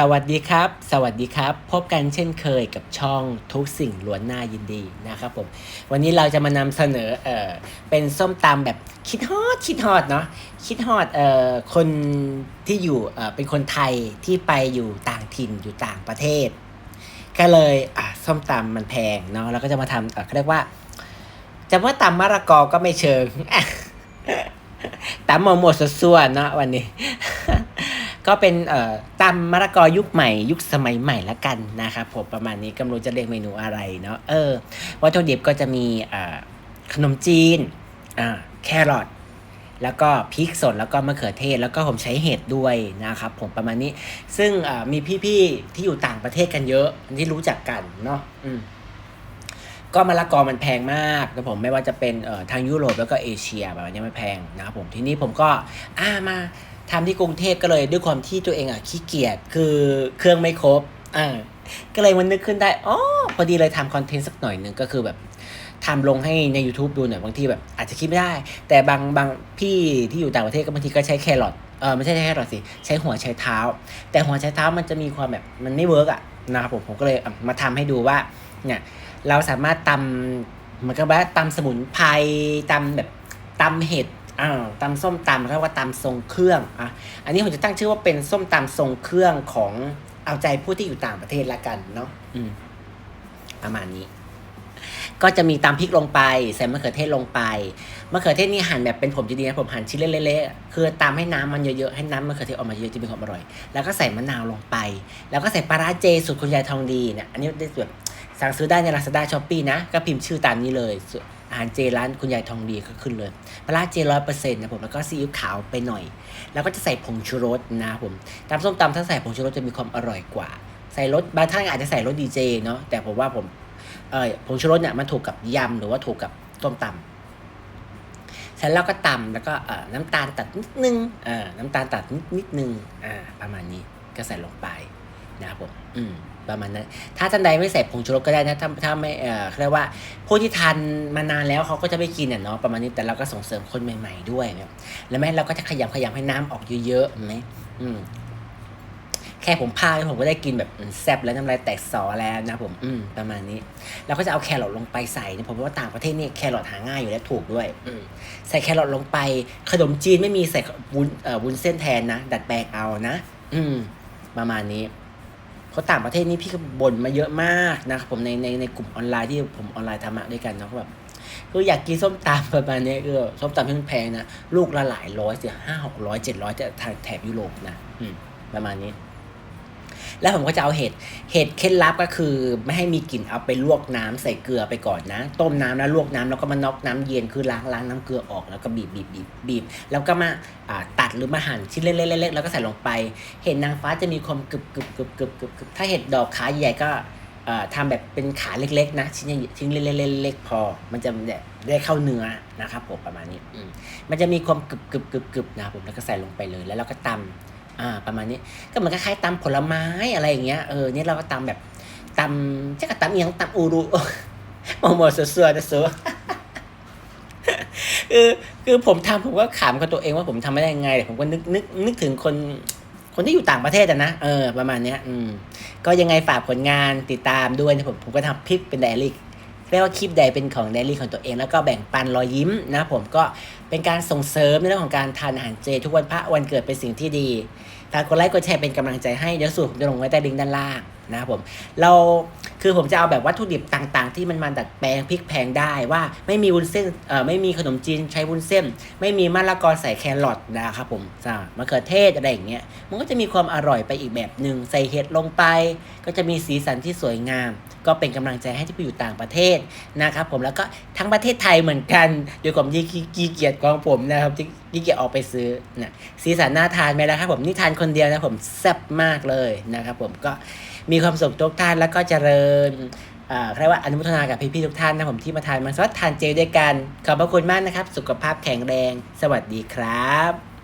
สวัสดีครับ สวัสดีครับ พบกันเช่นเคยกับช่องทุกสิ่งล้วนหน้ายินดีนะครับผม วันนี้เราจะมานำเสนอเออเป็นส้มตำแบบคิดฮอดคิดฮอดเนาะคิดฮอดเอ่อคนที่อยู่เอ่อเป็นคนไทยที่ไปอยู่ต่างถิ่นอยู่ต่างประเทศ ก็เลยอะส้มตำมันแพงเนาะเราก็จะมาทำเออเขาเรียกว่าจะว่าตำมะละกอก็ไม่เชิงตำหมดหมดส่วนเนาะวันนี้ ก็เป็นเอ่อตำมะละกอยุคใหม่ ยุคสมัยใหม่ละกันนะครับผมประมาณนี้กำลังจะเรียกเมนูอะไรเนาะเออวัตถุดิบก็จะมีเอ่อขนมจีนอ่าแครอทแล้วก็พริกสดแล้วก็มะเขือเทศ แล้วก็ผมใช้เห็ดด้วยนะครับผมประมาณนี้ ซึ่งมีพี่ๆที่อยู่ต่างประเทศกันเยอะที่รู้จักกันเนาะอืมก็มะละกอมันแพงมากนะผมไม่ว่าจะเป็นทางยุโรปแล้วก็เอเชียแบบนี้มันแพงนะครับผมทีนี้ผมก็อ่ามา ทำที่กรุงเทพก็เลยด้วยความที่ตัวเองอะขี้เกียจคือเครื่องไม่ครบอ่าก็เลยมันนึกขึ้นได้อ๋อพอดีเลยทำคอนเทนต์สักหน่อยหนึ่งก็คือแบบทำลงให้ใน YouTube ดูหน่อยบางทีแบบอาจจะคิดไม่ได้ แต่บางบางพี่ที่อยู่ต่างประเทศก็บางทีก็ใช้แครอทเออไม่ใช่แครอทสิ ใช้หัวใช้เท้า แต่หัวใช้เท้ามันจะมีความแบบมันไม่เวิร์กอะนะครับผมผมก็เลยมาทำให้ดูว่าเนี่ยเราสามารถตำเหมือนกับว่าตำสมุนไพรตำแบบตำเห็ด อ่าวตำส้มตำเรียกว่าตำทรงเครื่องอะอันนี้ผมจะตั้งชื่อว่าเป็นส้มตำทรงเครื่องของเอาใจผู้ที่อยู่ต่างประเทศละกันเนาะอืมประมาณนี้ ก็จะมีตำพริกลงไปใส่มะเขือเทศลงไปมะเขือเทศนี่หั่นแบบเป็นผมดีๆนะผมหั่นชิ้นเละๆคือตำให้น้ำมันเยอะๆให้น้ำมะเขือเทศออกมาเยอะจะมีความอร่อย แล้วก็ใส่มะนาวลงไป แล้วก็ใส่ปลาร้าเจสูตรคุณยายทองดีเนี่ยอันนี้ได้แบบสั่งซื้อได้ใน Lazada s h o p e e นะก็พิมพ์ชื่อตามนี้เลยส่วน อาหารเจร้านคุณยายทองดีก็ขึ้นเลยปลาเจร้อยเปอร์เซ็นต์นะผมแล้วก็ซีอิ๊วขาวไปหน่อย แล้วก็จะใส่ผงชูรสนะผมตำส้มตำถ้าใส่ผงชูรสจะมีความอร่อยกว่า ใส่รสบางท่านอาจจะใส่รสดีเจเนาะแต่ผมว่าผมเออผงชูรสเนี่ยมันถูกกับยำหรือว่าถูกกับต้มตำเสร็จแล้วก็ตำแล้วก็เอ่อน้ำตาลตัดนิดนึงเอ่อน้ำตาลตัดนิดนิดนึงอ่าประมาณนี้ก็ใส่ลงไปนะครับผมอืม ประมาณนั้น ถ้าท่านใดไม่ใส่ผงชูรสก็ได้นะถ้าถ้าไม่เอ่อเรียกว่าผู้ที่ทานมานานแล้วเขาก็จะไม่กินอะเนาะประมาณนี้แต่เราก็ส่งเสริมคนใหม่ ๆ ด้วยนะแล้วแม่เราก็จะขยำขยำให้น้ำออกเยอะๆเห็นไหมอืมแค่ผมพาผมก็ได้กินแบบแซ่บแล้วน้ำลายแตกสอแล้วนะผมอืมประมาณนี้เราก็จะเอาแครอทลงไปใส่นะผมว่าต่างประเทศนี่แครอทหาง่ายอยู่แล้วถูกด้วยอืมใส่แครอทลงไป ขนมจีนไม่มีใส่วุ้นเอ่อวุ้นเส้นแทนนะดัดแปลงเอานะ อืม ประมาณนี้ เขาต่างประเทศนี่พี่ก็บ่นมาเยอะมากนะครับผมในในในกลุ่มออนไลน์ที่ผมออนไลน์ทำอะด้วยกันเนาะแบบคืออยากกินส้มตำประมาณนี้คือส้มตำที่มันแพงนะ ลูกละหลายร้อยเสียห้าหกร้อยเจ็ดร้อยจะทางแถบยุโรปนะ อืม ประมาณนี้ แล้วผมก็จะเอาเห็ด เห็ดเคล็ดลับก็คือ ไม่ให้มีกลิ่นเอาไปลวกน้ำใส่เกลือไปก่อนนะ ต้มน้ำแล้วลวกน้ำแล้วก็มาน็อกน้ำเย็นคือล้างล้างน้ำเกลือออกแล้วก็บีบบีบบีบบีบแล้วก็มาอ่าตัดหรือมาหั่นชิ้นเล็กๆๆๆแล้วก็ใส่ลงไป เห็ดนางฟ้าจะมีความกรึบกรึบกรึบกรึบกรึบกรึบถ้าเห็ดดอกขาใหญ่ก็เอ่อทำแบบเป็นขาเล็กๆนะชิ้นใหญ่ชิ้นเล็กๆๆๆพอ มันจะแบบได้เข้าเนื้อนะครับผมประมาณนี้อืมมันจะมีความกรึบกรึบกรึบกรึบนะครับผมแล้วก็ใส่ลงไปเลยแล้วเราก็ตำ อ่า ประมาณนี้ ก็เหมือนคล้ายๆตำผลไม้อะไรอย่างเงี้ย เออเนี่ยเราก็ตำแบบตำจะกะตำเอียงตำอูรุโมโมสซัวๆนะซัวคือคือผมทำผมก็ขำกับตัวเองว่าผมทำไม่ได้ยังไงแต่ผมก็นึกนึกนึกถึงคน คนที่อยู่ต่างประเทศอะนะ เออ ประมาณเนี้ย อืม ก็ยังไงฝากผลงานติดตามด้วยนะผมผมก็ทำคลิปเป็นไดอารี่ เรียกว่าคลิปใดเป็นของเดลี่ของตัวเอง แล้วก็แบ่งปันรอยยิ้มนะผมก็เป็นการส่งเสริมในเรื่องของการทานอาหารเจ ทุกวันพระวันเกิดเป็นสิ่งที่ดีฝากกดไลค์กดแชร์เป็นกำลังใจให้เดี๋ยวสูตรผมจะลงไว้ใต้ลิงก์ด้านล่าง นะครับผมเราคือผมจะเอาแบบวัตถุดิบต่างๆ ที่มันมาดัดแปลงพริกแพงได้ว่าไม่มีวุ้นเส้นเอ่อไม่มีขนมจีนใช้วุ้นเส้น ไม่มีมะละกอใส่แครอทนะครับผมจ้ามะเขือเทศอะไรอย่างเงี้ยมันก็จะมีความอร่อยไปอีกแบบหนึ่งใส่เห็ดลงไป ก็จะมีสีสันที่สวยงาม ก็เป็นกำลังใจให้ที่ไปอยู่ต่างประเทศนะครับผมแล้วก็ทั้งประเทศไทยเหมือนกันด้วยความที่ขี้เกียจของผมนะครับที่ขี้เกียจออกไปซื้อนะสีสันน่าทานไหมล่ะครับผมนี่ทานคนเดียวนะผมแซ่บมากเลยนะครับผมก็ มีความสุขทุกท่านแล้วก็เจริญอ่าเรียกว่าอนุโมทนากับพี่ๆทุกท่านนะผมที่มาทานมังสวิรัตทานเจด้วยกัน ขอบพระคุณมากนะครับ สุขภาพแข็งแรง สวัสดีครับ